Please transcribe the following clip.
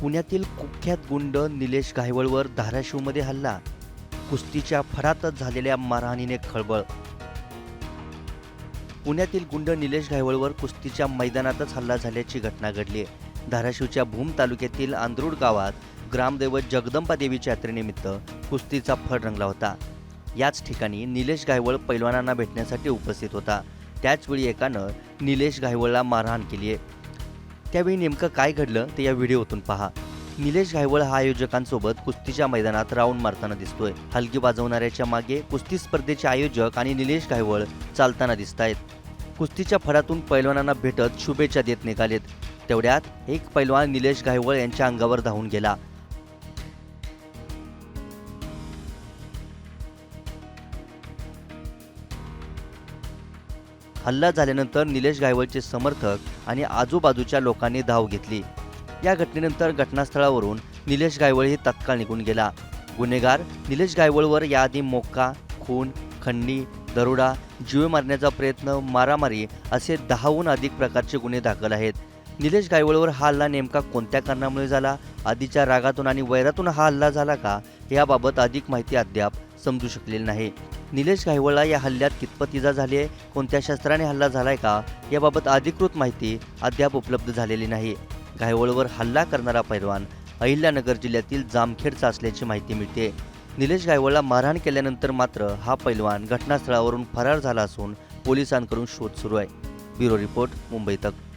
पुण्यातील कुख्यात गुंड निलेश घायवळवर धाराशिवमध्ये हल्ला. कुस्तीच्या फरातच झालेल्या मारहाणीने खळबळ. पुण्यातील गुंड निलेश घायवळवर कुस्तीच्या मैदानातच हल्ला झाल्याची घटना घडली धाराशिवच्या भूम तालुक्यातील आंद्रुड गावात ग्रामदैवत जगदंबा देवीच्या यात्रेनिमित्त कुस्तीचा फड रंगला होता. याच ठिकाणी निलेश गायवळ पैलवानांना भेटण्यासाठी उपस्थित होता. त्याचवेळी एकानं निलेश गायवळला मारहाण केली आहे त्यावेळी नेमकं काय घडलं ते या व्हिडिओतून पहा. निलेश घायवळ हा आयोजकांसोबत कुस्तीच्या मैदानात राऊंड मारताना दिसतोय. हलकी वाजवणाऱ्याच्या मागे कुस्ती स्पर्धेचे आयोजक आणि निलेश घायवळ चालताना दिसत आहेत कुस्तीच्या फडातून पैलवानांना भेटत शुभेच्छा देत निघालेत. तेवढ्यात एक पैलवान निलेश घायवळ यांच्या अंगावर धावून गेला. हल्ला झाल्यानंतर निलेश गायवळचे समर्थक आणि आजूबाजूच्या लोकांनी धाव घेतली. या घटनेनंतर घटनास्थळावरून निलेश गायवळ हे तत्काळ निघून गेला. गुन्हेगार निलेश गायवळवर याआधी मोक्का खून खंडणी दरोडा जीवे मारण्याचा प्रयत्न मारामारी असे दहाहून अधिक प्रकारचे गुन्हे दाखल आहेत. निलेश गायवळवर हा हल्ला नेमका कोणत्या कारणामुळे झाला? आधीच्या रागातून आणि वैरातून हा हल्ला झाला का? याबाबत अधिक माहिती अद्याप समजू शकलेली नाही. निलेश गायवळला या हल्ल्यात कितपत इजा झाली आहे? कोणत्या शस्त्राने हल्ला झालाय का? याबाबत अधिकृत माहिती अद्याप उपलब्ध झालेली नाही. घायवळवर हल्ला करणारा पैलवान अहिल्यानगर जिल्ह्यातील जामखेडचा असल्याची माहिती मिळते. निलेश गायवळला मारहाण केल्यानंतर मात्र हा पैलवान घटनास्थळावरून फरार झाला असून पोलिसांकडून शोध सुरू आहे. ब्युरो रिपोर्ट मुंबई तक.